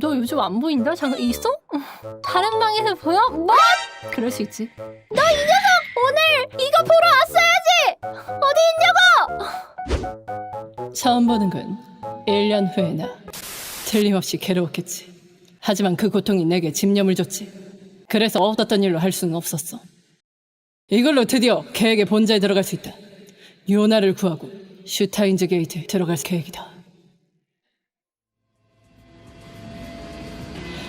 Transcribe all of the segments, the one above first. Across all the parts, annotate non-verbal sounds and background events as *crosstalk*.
너 요즘 안 보인다? 잠깐 있어? 다른 방에서 보여? 뭐? 그럴 수 있지. 너 이 녀석 오늘 이거 보러 왔어야지. 어디 있냐고? 처음 보는군. 1년 후에 나 틀림없이 괴로웠겠지. 하지만 그 고통이 내게 집념을 줬지. 그래서 없었던 일로 할 수는 없었어. 이걸로 드디어 계획의 본자에 들어갈 수 있다. 요나를 구하고 슈타인즈 게이트에 들어갈 계획이다.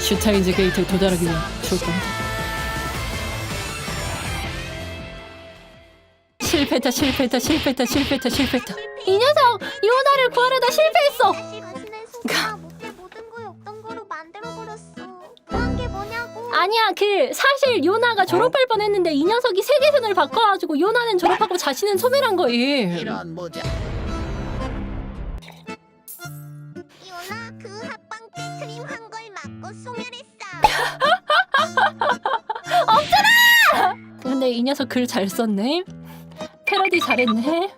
슈타인즈 게이트에 도달하기 위한 조건이다. 실패했다 실패했다 실패했다 실패했다 실패했다 이 녀석 요나를 구하려다 실패했어 다시 가시는 순간 못해 모든 걸 없던 거로 만들어 버렸어. 그런 게 뭐냐고. 아니야 그 사실 요나가 졸업할 뻔했는데 이 녀석이 세계선을 바꿔가지고 요나는 졸업하고 자신은 소멸한 거임 이런 모자 *laughs* 소멸했어. 근데 이 녀석 글 잘 썼네 패러디 잘했네